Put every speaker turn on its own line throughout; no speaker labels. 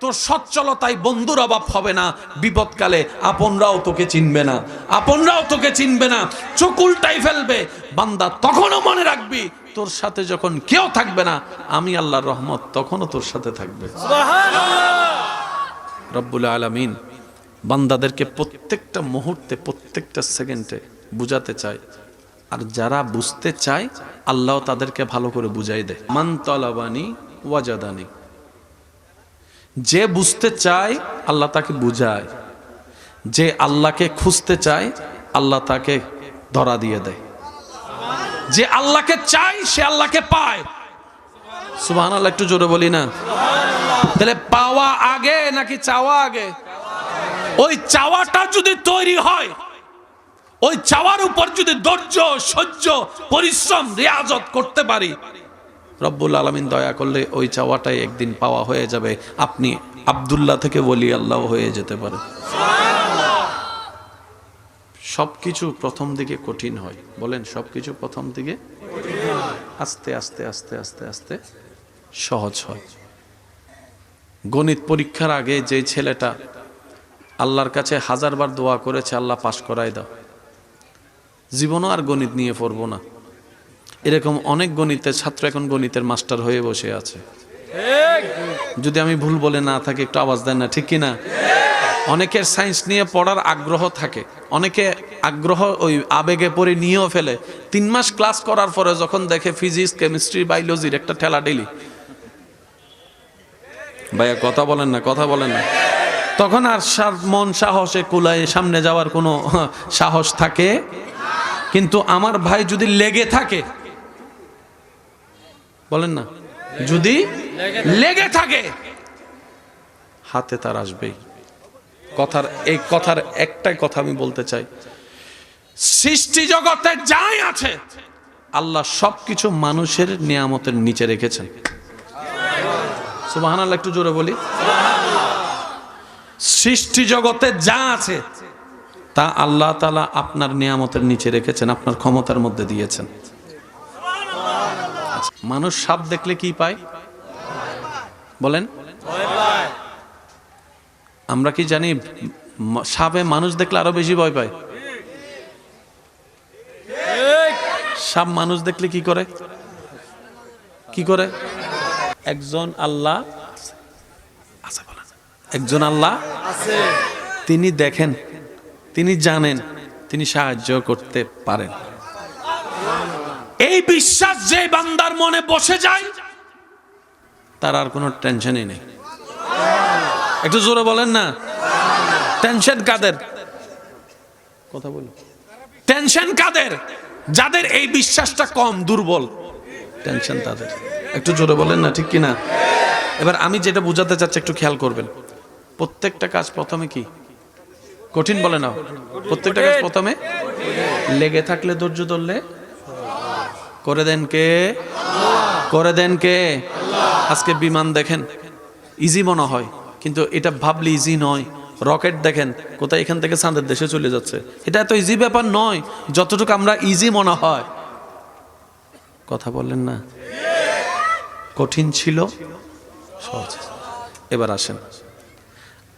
তোর সচ্ছলতায় বন্ধুর অভাব হবে না বিপদকালে আপনরাও তোকে চিনবে না আপনরাও তোকে চিনবে না চোখ উল্টাই ফেলবে বান্দা তখনও মনে রাখবি তোর সাথে যখন কেউ থাকবে না আমি আল্লাহর রহমত তখনও তোর সাথে থাকবে। রব্বুল আলামিন বান্দাদেরকে প্রত্যেকটা মুহূর্তে প্রত্যেকটা সেকেন্ডে বুঝাতে চায়। আর যারা বুঝতে চায় আল্লাহ তাদেরকে ভালো করে বুঝাই দেয়। মান তলাবানি ওয়াজাদানি। যে বুঝতে চায়, আল্লাহ তাকে বুঝায়। যে আল্লাহকে খুঁজতে চায়, আল্লাহ তাকে ধরা দিয়ে দেয়। যে আল্লাহকে চায়, সে আল্লাহকে পায়। সুবহান আল্লাহ একটু জোরে বলি না? তাহলে পাওয়া আগে নাকি চাওয়া আগে? ওই চাওয়াটা যদি তৈরি হয়, ওই চাওয়ার উপর যদি ধৈর্য, সহ্য, পরিশ্রম, রিয়াজত করতে পারি রব্বুল আলমিন দয়া করলে ওই চাওয়াটাই একদিন পাওয়া হয়ে যাবে। আপনি আব্দুল্লাহ থেকে বলি আল্লাহ হয়ে যেতে পারে সব কিছু প্রথম দিকে কঠিন হয়। বলেন সব কিছু প্রথম দিকে আস্তে আস্তে আস্তে আস্তে আস্তে সহজ হয়। গণিত পরীক্ষার আগে যে ছেলেটা আল্লাহর কাছে হাজারবার দোয়া করেছে, আল্লাহ পাশ করাই দাও। জীবনও আর গণিত নিয়ে পড়ব না। এরকম অনেক গণিতের ছাত্র এখন গণিতের মাস্টার হয়ে বসে আছে। যদি আমি ভুল বলে না থাকি, একটু আওয়াজ দেন না, ঠিক কি না অনেকের সায়েন্স নিয়ে পড়ার আগ্রহ থাকে। অনেকে আগ্রহ ওই আবেগে পড়ে নিয়েও ফেলে। তিন মাস ক্লাস করার পরে যখন দেখে ফিজিক্স কেমিস্ট্রি বায়োলজির একটা ঠেলা ডেলি ভাইয়া, কথা বলেন না, কথা বলেন না। তখন আর মন সাহসে কুলায় সামনে যাওয়ার কোনো সাহস থাকে? কিন্তু আমার ভাই যদি লেগে থাকে বলেন না। যদি লেগে থাকে, হাতে তার আসবেই। কথার, এই কথার একটাই কথা আমি বলতে চাই। সৃষ্টি জগতে যাই আছে, আল্লাহ সবকিছু মানুষের নিয়ামতের নিচে রেখেছেন। সুবাহান একটু জোরে বলি। সৃষ্টি জগতে যা আছে, তা আল্লাহ তালা আপনার নিয়ামতের নিচে রেখেছেন, আপনার ক্ষমতার মধ্যে দিয়েছেন। মানুষ সাপ দেখলে কি পায়? বলেন। আমরা কি জানি সাপে মানুষ দেখলে আরও বেশি ভয় পায়? সাপ মানুষ দেখলে কি করে? কি করে? একজন আল্লাহ একজন আল্লাহ তিনি দেখেন, তিনি জানেন, তিনি সাহায্য করতে পারেন। এই বিশ্বাস যে বান্দার মনে বসে যায়, তার আর কোনো টেনশনই নেই। একটু জোরে বলেন না। টেনশন কাদের? কথা বলো। টেনশন কাদের? যাদের এই বিশ্বাসটা কম, দুর্বল, টেনশন তাদের। একটু জোরে বলেন না, ঠিক কি না এবার আমি যেটা বোঝাতে চাচ্ছি, একটু খেয়াল করবেন। প্রত্যেকটা কাজ প্রথমে কি? কঠিন বলে না প্রত্যেকটা কাজ প্রথমে লেগে থাকলে ধৈর্য ধরলে করে দেন কে? করে দেন কে? আজকে বিমান দেখেন ইজি মনে হয়, কিন্তু এটা ভাবলে ইজি নয়। রকেট দেখেন, কোথায় এখান থেকে চাঁদের দেশে চলে যাচ্ছে। এটা এত ইজি ব্যাপার নয়, যতটুকু আমরা ইজি মনে হয়। কথা বললেন না? কঠিন ছিল? সহজ। এবার আসেন।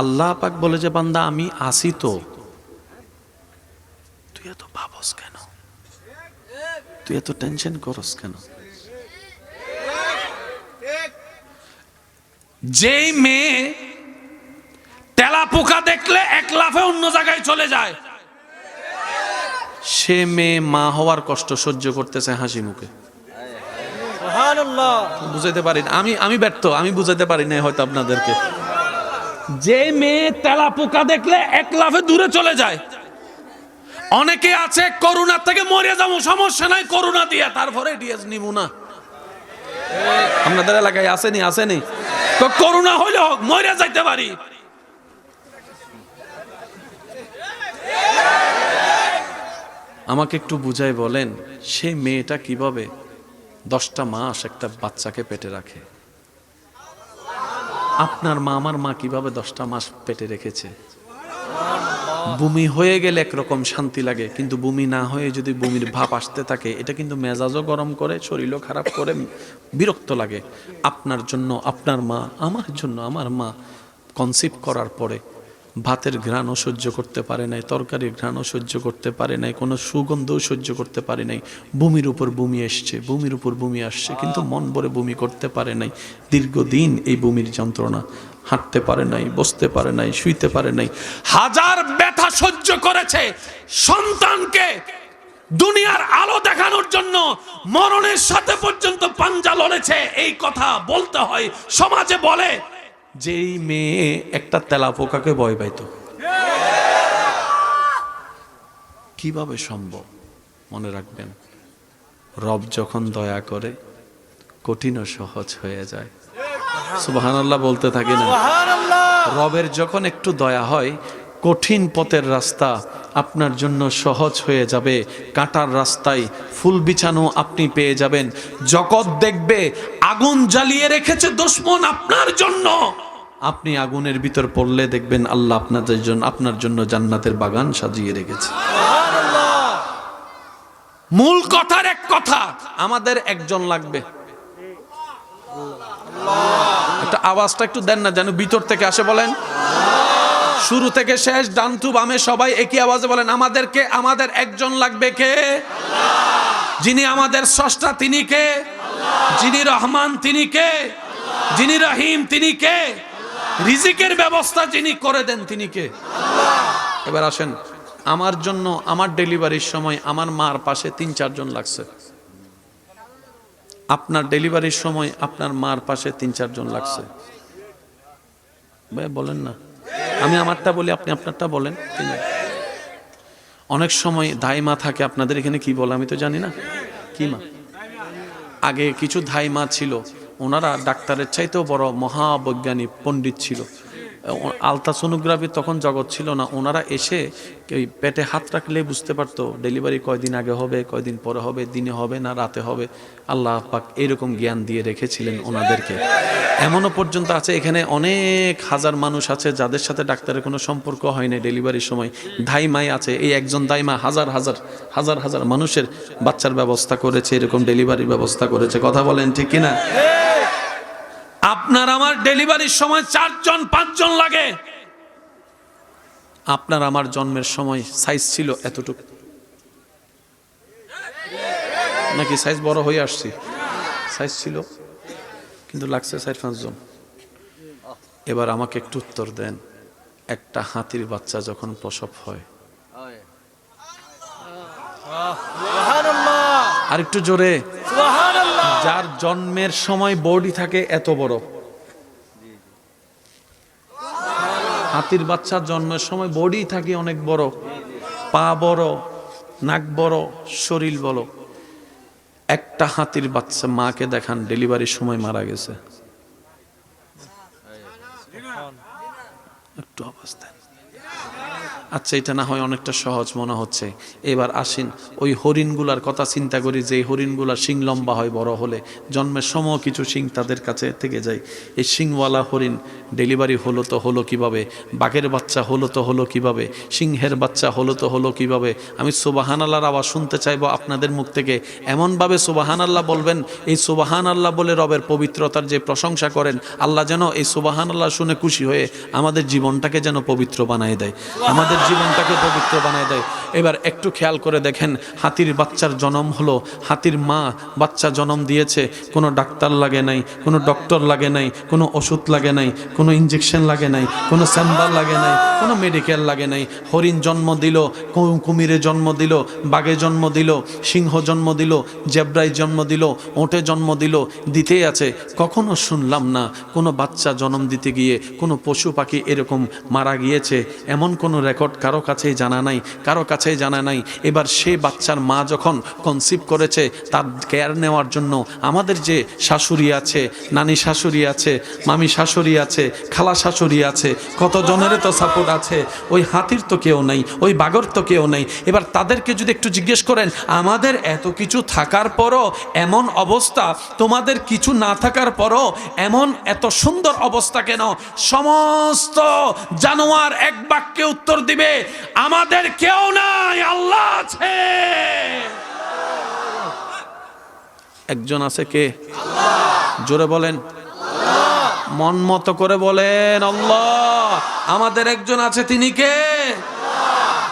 আল্লাহ পাক বলে যে, বান্দা, আমি আসি তো তুই এত ভাবস কেন তুই এত টেনশন করস কেন? যেই মেয়ে তেলা পোকা দেখলে এক লাফে অন্য জায়গায় চলে যায়। সে মেয়ে মা হওয়ার কষ্ট সহ্য করতেছে হাসি মুখে। বুঝাইতে পারি না। আমি আমি ব্যর্থ আমি বুঝাইতে পারি না হয়তো আপনাদেরকে। যে মেয়ে তেলা পোকা দেখলে এক লাফে দূরে চলে যায়। অনেকে আছে করোনা থেকে মরে যাব, সমস্যা নাই করোনা দিয়ে, তারপরে ডিএস নিব না। আপনাদের এলাকায় আসেনি আসেনি। তো করোনা হইলে হোক, মরে যাইতে পারি। আমাকে একটু বুঝাই বলেন, সে মেয়েটা কীভাবে দশটা মাস একটা বাচ্চাকে পেটে রাখে? আপনার মা, আমার মা কীভাবে দশটা মাস পেটে রেখেছে? বমি হয়ে গেলে একরকম শান্তি লাগে কিন্তু বমি না হয়ে যদি বমির ভাব আসতে থাকে এটা কিন্তু মেজাজও গরম করে শরীরও খারাপ করে বিরক্ত লাগে। আপনার জন্য আপনার মা আমার জন্য আমার মা কনসিভ করার পরে ভাতের ঘ্রাণও সহ্য করতে পারে নাই তরকারির ঘ্রাণও সহ্য করতে পারে নাই কোনো সুগন্ধও সহ্য করতে পারে নাই। বমির উপর বমি এসছে বমির উপর বমি আসছে কিন্তু মন ভরে বমি করতে পারে নাই। দীর্ঘদিন এই বমির যন্ত্রণা হাঁটতে পারে নাই বসতে পারে নাই শুইতে পারে নাই। হাজার সহ্য করেছে সন্তানকে দুনিয়ার আলো দেখানোর জন্য মরণের সাথে পর্যন্ত পাঞ্জা লড়েছে। এই কথা বলতে হয় সমাজে বলে। যেই মেয়ে একটা তেলা পোকাকে ভয় পাইত। কীভাবে সম্ভব? মনে রাখবেন রব যখন দয়া করে কঠিন ও সহজ হয়ে যায়। সুবহানাল্লাহ বলতে থাকি না। রবের যখন একটু দয়া হয় কঠিন পথের রাস্তা আপনার জন্য সহজ হয়ে যাবে। কাঁটার রাস্তায় ফুল বিছানো আপনি পেয়ে যাবেন। জগৎ দেখবে আগুন জ্বালিয়ে রেখেছে দুশ্মন আপনার জন্য। আপনি আগুনের ভিতর পড়লে দেখবেন আল্লাহ আপনাদের জন্য আপনার জন্য জান্নাতের বাগান সাজিয়ে রেখেছে। মূল কথার এক কথা, আমাদের একজন লাগবে। একটা আওয়াজটা একটু দেন না, যেন ভিতর থেকে আসে বলেন। শুরু থেকে শেষ ডানটু বামে সবাই একই আওয়াজে বলেন, আমাদেরকে, আমাদের একজন লাগবে কে? যিনি আমাদের স্রষ্টা তিনি কে? যিনি রহমান তিনি কে? যিনি রহিম তিনি কে? রিজিকের ব্যবস্থা যিনি করে দেন তিনি কে? এবার আসেন, আমার জন্য, আমার ডেলিভারির সময় আমার মার পাশে তিন চারজন লাগছে। আপনার ডেলিভারির সময় আপনার মার পাশে তিন চারজন লাগছে। বলেন না। আমি আমারটা বলি, আপনি আপনারটা বলেন? অনেক সময় ধাইমা থাকে, আপনাদের এখানে কি বলে আমি তো জানি না। কি মা? আগে কিছু ধাইমা ছিল, ওনারা ডাক্তারের চাইতেও বড় মহাবৈজ্ঞানিক, পণ্ডিত ছিল। আলট্রাসোনোগ্রাফি তখন জগৎ ছিল না। ওনারা এসে ওই পেটে হাত রাখলে বুঝতে পারতো, ডেলিভারি কয়দিন আগে হবে, কয়দিন পরে হবে, দিনে হবে না রাতে হবে। আল্লাহ পাক এরকম জ্ঞান দিয়ে রেখেছিলেন ওনাদেরকে। এমনও পর্যন্ত আছে, এখানে অনেক হাজার মানুষ আছে যাদের সাথে ডাক্তারের কোনো সম্পর্ক হয় না ডেলিভারির সময়। ধাইমাই আছে, এই একজন দাইমা হাজার হাজার হাজার হাজার মানুষের বাচ্চার ব্যবস্থা করেছে, এরকম ডেলিভারির ব্যবস্থা করেছে। কথা বলেন ঠিক কিনা? আপনার আমার ডেলিভারির সময় চারজন পাঁচজন লাগে। আপনার আমার জন্মের সময় সাইজ ছিল এতটুকু। নাকি সাইজ বড় হয়ে আসছি? সাইজ ছিল কিন্তু লাগছে চার পাঁচজন। এবার আমাকে একটু উত্তর দেন একটা হাতির বাচ্চা যখন প্রসব হয়। আর একটু জোরে। যার জন্মের সময় বডি থাকে এত বড়। হাতির বাচ্চা জন্মের সময় বডি থাকে অনেক বড়। পা বড়, নাক বড়, শরীর বড়। একটা হাতির বাচ্চা মাকে দেখান, ডেলিভারির সময় মারা গেছে। একটু অবস্থা আচ্ছা এটা না হয় অনেকটা সহজ মনে হচ্ছে। এবার আসেন, ওই হরিণগুলার কথা চিন্তা করি, যে হরিণগুলার শিং লম্বা হয়, বড় হলে জন্মের সময় কিছু শিং তাদের কাছে থেকে যায়। এই শিংওয়ালা হরিণ ডেলিভারি হলো তো হলো কীভাবে? বাঘের বাচ্চা হলো তো হলো কীভাবে? সিংহের বাচ্চা হলো তো হলো কীভাবে? আমি সোবাহান আল্লাহর আওয়াজ শুনতে চাইব আপনাদের মুখ থেকে। এমনভাবে সোবাহান আল্লাহ বলবেন, এই সোবাহান আল্লাহ বলে রবের পবিত্রতার যে প্রশংসা করেন, আল্লাহ যেন এই সোবাহান আল্লাহ শুনে খুশি হয়ে আমাদের জীবনটাকে যেন পবিত্র বানায় দেয়। আমাদের জীবনটাকে পবিত্র বানায় দেয়। এবার একটু খেয়াল করে দেখেন, হাতির বাচ্চার জন্ম হলো, হাতির মা বাচ্চা জন্ম দিয়েছে, কোনো ডাক্তার লাগে নাই, কোনো ডক্টর লাগে নাই, কোনো ওষুধ লাগে নাই, কোনো ইঞ্জেকশন লাগে নাই, কোনো চেম্বার লাগে নাই, কোনো মেডিকেল লাগে নাই। হরিণ জন্ম দিল কুমিরে জন্ম দিল, বাঘে জন্ম দিল, সিংহ জন্ম দিল জেব্রাই জন্ম দিল, ওটে জন্ম দিল, দিতেই আছে। কখনো শুনলাম না কোনো বাচ্চা জন্ম দিতে গিয়ে কোনো পশু পাখি এরকম মারা গিয়েছে। এমন কোনো রেকর্ড কারও কাছেই জানা নাই, কারও কাছেই জানা নাই। এবার সে বাচ্চার মা যখন কনসিভ করেছে, তার কেয়ার নেওয়ার জন্য আমাদের যে শাশুড়ি আছে, নানি শাশুড়ি আছে, মামি শাশুড়ি আছে, খালা শাশুড়ি আছে কত জনেরও তো সাপোর্ট আছে, ওই হাতির তো কেউ নাই, ওই বাগর তো কেউ নেই। এবার তাদেরকে যদি একটু জিজ্ঞেস করেন, আমাদের এত কিছু থাকার পরও এমন অবস্থা? তোমাদের কিছু না থাকার পরও এমন এত সুন্দর অবস্থা কেন? সমস্ত জানোয়ার এক বাক্যে উত্তর দিবে। আমাদের কেউ নাই, আল্লাহ আছে। একজন আছে কে? জোরে বলেন। মন মতো করে বলেন, আল্লাহ। আমাদের একজন আছে, তিনি কে?